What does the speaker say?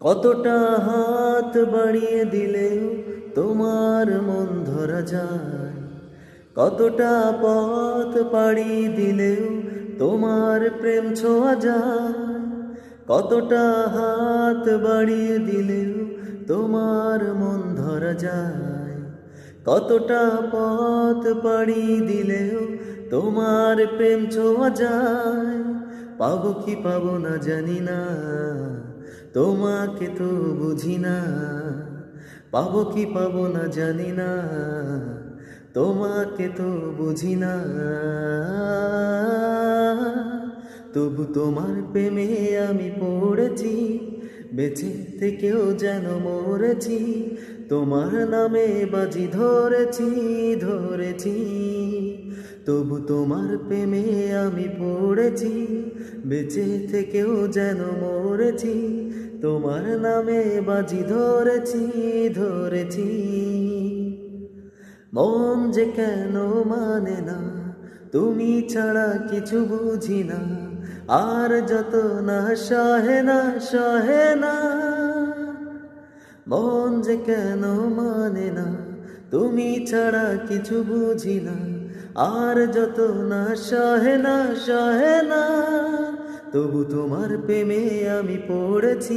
কতটা হাত বাড়িয়ে দিলেও তোমার মন ধরা যায়। কতটা পথ পাড়ি দিলেও তোমার প্রেম ছোঁয়া যায়। কতটা হাত বাড়িয়ে দিলেও তোমার মন ধরা যায়। কতটা পথ পাড়ি দিলেও তোমার প্রেম ছোঁয়া যায়। পাবো কি পাবো না জানি না। তোমাকে তো বুঝি না। পাবো কি পাবো না জানি না। তোমাকে তো বুঝি না। তবু তোমার প্রেমে আমি পড়েছি, বেঁচে থেকেও যেন মরেছি। তোমার নামে বাজি ধরেছি ধরেছি। তবু তোমার প্রেমে আমি পড়েছি বেঁচে থেকেও যেন মরেছি, তোমার নামে বাজি ধরেছি ধরেছি। মন যে কেন মানে না, তুমি ছাড়া কিছু বুঝি না, আর যত না সহে না সহে না। মন যে কেন মানে না, তুমি ছাড়া কিছু বুঝি না আর যত না সহে না সহে না তবু তোমার প্রেমে আমি পড়েছি।